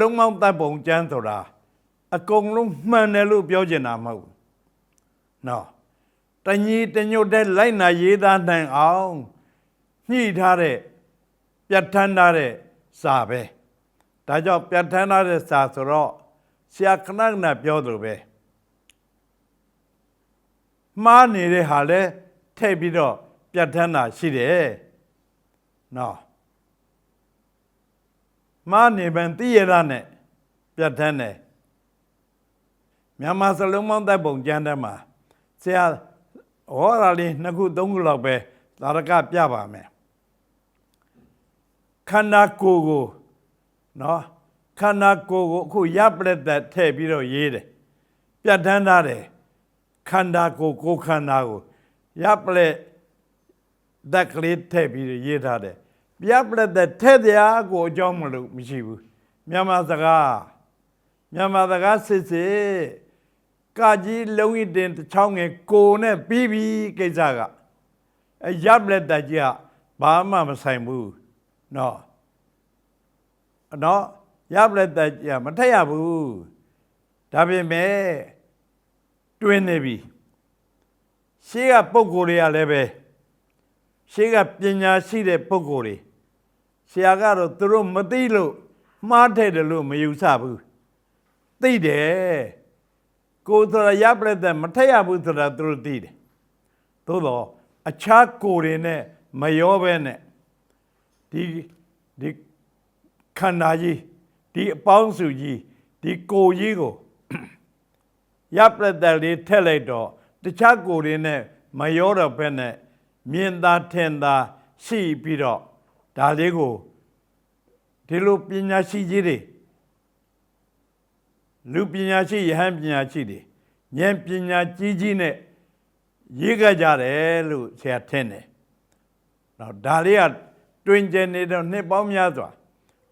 လုံးမောင်းတပ်ပုံကျမ်းဆိုတာအကုန်လုံးမှန်တယ်လို့ပြောချင်တာမဟုတ်ဘူးနော်တညီတညွတ်တဲ့လိုက်နာရေးသားနိုင်အောင်ညှိထားတဲ့ပြဋ္ဌာန်းထားတဲ့စာပဲဒါကြောင့်ပြဋ္ဌာန်းထားတဲ့စာဆိုတော့ဆရာခဏခဏပြောသလိုပဲမှားနေတဲ့ဟာလဲထည့်ပြီးတော့ပြဋ္ဌာန်းတာရှိတယ်နော် မာနေပန်တိရရနဲ့ပြတ်ထန်းတယ်မြန်မာစလုံးမောင်းတပ်ပုံကျမ်းထဲမှာဆရာဟောတာလေးနှစ်ခုသုံးခုလောက်ပဲသာရကပြပါမယ်ခန္ဓာကိုယ်ကိုနော်ခန္ဓာကိုယ်ကိုအခုရပ်ပလက်သက်ထည့်ပြီးတော့ရေးတယ်ပြတ်ထန်းထားတယ်ခန္ဓာကိုယ်ကိုယ်ခန္ဓာကိုရပ်ပလက်သက်ကလေးထည့်ပြီးတော့ရေးထားတယ် ပြပလက်တဲ့ထဲ့တရားကိုအကြောင်းမလို့မရှိဘူးမြန်မာစကားမြန်မာစကားစစ်စစ်ကကြီးလုံးရတင်တစ်ချောင်းငယ်ကိုနဲ့ပြီးပြီကိစ္စကအရပလက်တဲ့ကြီးကဘာမှမဆိုင်ဘူးနော်နော်ရပလက်တဲ့ကြီးကမထက်ရဘူးဒါပေမဲ့တွင်းနေပြီရှေးကပုံကိုယ်တွေကလည်းပဲရှေးကပညာရှိတဲ့ပုံကိုယ်တွေ ဆရာကတော့သူတို့မသိလို့မှားတဲ့တယ်လို့မယူဆဘူးသိတယ်ကိုယ်ဆိုတာရပ်ပလက်တဲ့မထက်ရဘူးဆိုတာသူတို့သိတယ်သို့တော့အခြားကိုယ်တွေနဲ့မရောပဲနဲ့ဒီဒီခန္ဓာကြီးဒီအပေါင်းစုကြီးဒီကိုယ်ကြီးကိုရပ်ပလက်တဲ့လေးထက်လိုက်တော့တခြားကိုယ်တွေနဲ့မရောတော့ဘဲနဲ့မြင်သာထင်သာရှိပြီးတော့ ဒါလေးကိုဒီလိုပညာရှိကြီးတွေလူပညာရှိယဟန်ပညာရှိတွေဉာဏ်ပညာကြီးကြီးနဲ့ရေးကြကြတယ်လို့ဆရာထင်တယ်။တော့ဒါလေးကတွင်ကျင်နေတော့နှစ်ပေါင်းများစွာ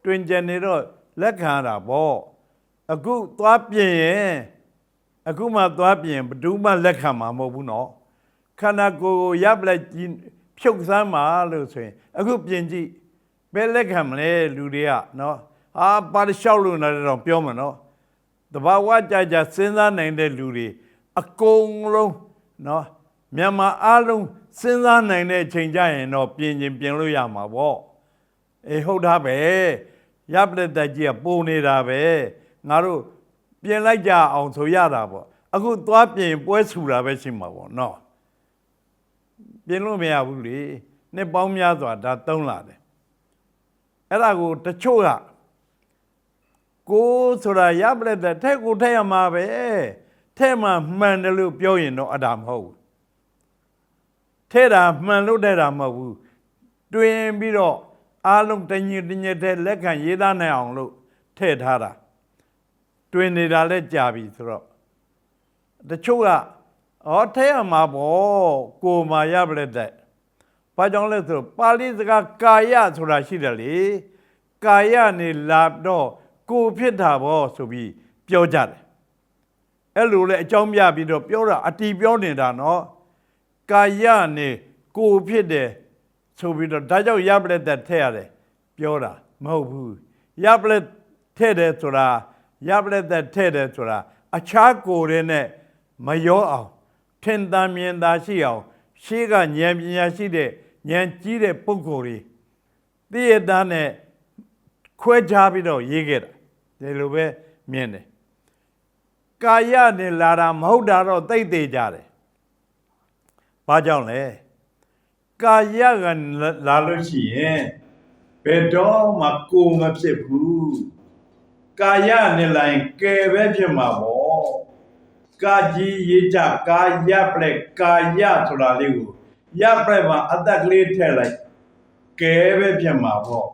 တွင်ကျင်နေတော့လက်ခံရတာပေါ့။အခုသွားပြင်ရင်အခုမှသွားပြင်ဘယ်သူမှလက်ခံမှာမဟုတ်ဘူးနော်။ခန္ဓာကိုယ်ကိုရပ်လိုက်ကြည့် ဖြုတ်စမ်းပါလို့ဆိုရင်အခုပြင်ကြည့်ဘယ်လက်ခံမလဲလူတွေကနော်ဟာပါလျှောက်လို့နေတော့ပြောမှာနော်တဘာဝကြကြစဉ်းစားနိုင်တဲ့လူတွေအကုန်လုံးနော်မြန်မာအားလုံးစဉ်းစားနိုင်တဲ့အချိန်ကြရင်တော့ပြင်ရင်ပြင်လို့ရမှာပေါ့အေးဟုတ်တာပဲရပ်လက်တက်ကြီးကပုံနေတာပဲငါတို့ပြင်လိုက်ကြအောင်ဆိုရတာပေါ့အခုသွားပြင်ပွဲဆူတာပဲရှိမှာပေါ့နော် ပြင်လို့မရဘူးလေနှစ်ပေါင်းများစွာဒါသုံးလာတယ်အဲ့ဒါကိုတချို့ကကိုဆိုတာရပလက်တဲ့ထဲကိုထဲရမှာပဲထဲမှာမှန်တယ်လို့ပြောရင်တော့အတာမဟုတ်ဘူးထဲတာမှန်လို့တဲ့တာမဟုတ်ဘူးတွင်ပြီးတော့အားလုံးတညီတညက်တဲ့လက်ခံရေးသားနိုင်အောင်လို့ထည့်ထားတာတွင်နေတာလဲကြာပြီဆိုတော့တချို့က ဩထဲရမှာပေါ့ကိုမာရပလက်တဲ့ဘာကြောင့်လဲဆိုတော့ပါဠိစကားကာယဆိုတာရှိတယ်လေကာယနေလာတော့ကိုဖြစ်တာပေါ့ဆိုပြီးပြောကြတယ်အဲ့လိုလေအကြောင်းပြပြီးတော့ပြောတာအတီပြောနေတာနော်ကာယနေကိုဖြစ်တယ်ဆိုပြီးတော့ဒါကြောင့်ရပလက်တဲ့ထည့်ရတယ်ပြောတာမဟုတ်ဘူးရပလက်ထည့်တယ်ဆိုတာရပလက်တဲ့ထည့်တယ်ဆိုတာအခြားကိုယ်တွေနဲ့မရောအောင် ထင်သာမြင်သာရှိအောင်ရှေးကဉာဏ်ပညာရှိတဲ့ဉာဏ်ကြီးတဲ့ပုဂ္ဂိုလ်တွေသိရတဲ့နဲ့ခွဲခြားပြီးတော့ရေးခဲ့တာဒီလိုပဲမြင်တယ်ကာယနဲ့လာတာမဟုတ်တာတော့သိသေးကြတယ်ဘာကြောင့်လဲကာယကလာလို့ရှိရင်ဘယ်တော့မှကိုမဖြစ်ဘူးကာယနဲ့လာရင်ကယ်ပဲဖြစ်မှာပေါ့ ကာကြီးရေးကြကာယပလက်ကာယဆိုတာလေးကိုရပလက်မှာအသက်ကလေးထည့်လိုက်ကဲပဲဖြစ်မှာပေါ့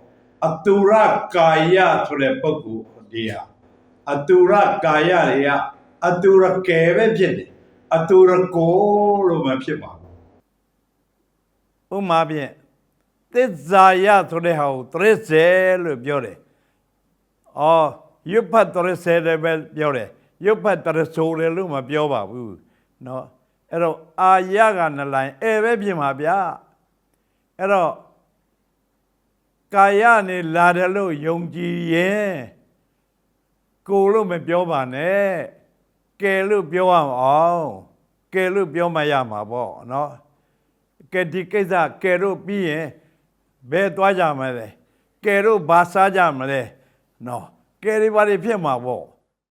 အတူရကာယဆိုတဲ့ပုဂ္ဂိုလ်ဒီဟာအတူရကာယတွေကအတူရကဲပဲဖြစ်တယ်အတူရကိုလို့မဖြစ်ပါဘူးဥမာဖြင့်သစ္စာယဆိုတဲ့ဟာကိုသရစ္စေလို့ပြောတယ်အော်ယုပ္ပသရစ္စေလည်းပဲပြောတယ် ရုပ်ဖတ်တရဆိုတယ်လို့မပြောပါဘူးเนาะအဲ့တော့အာရကနလိုင်းအဲပဲပြင်ပါဗျာအဲ့တော့ကာယနေလာတယ်လို့ယုံကြည်ရင်ကိုလို့မပြောပါနဲ့ကယ်လို့ပြောရအောင်ကယ်လို့ပြောမှရမှာပေါ့เนาะကယ်ဒီကိစ္စကယ်လို့ပြီးရင်ဘယ်သွားကြမလဲကယ်လို့ဘာစားကြမလဲเนาะကယ်တွေဘာတွေဖြစ်မှာပေါ့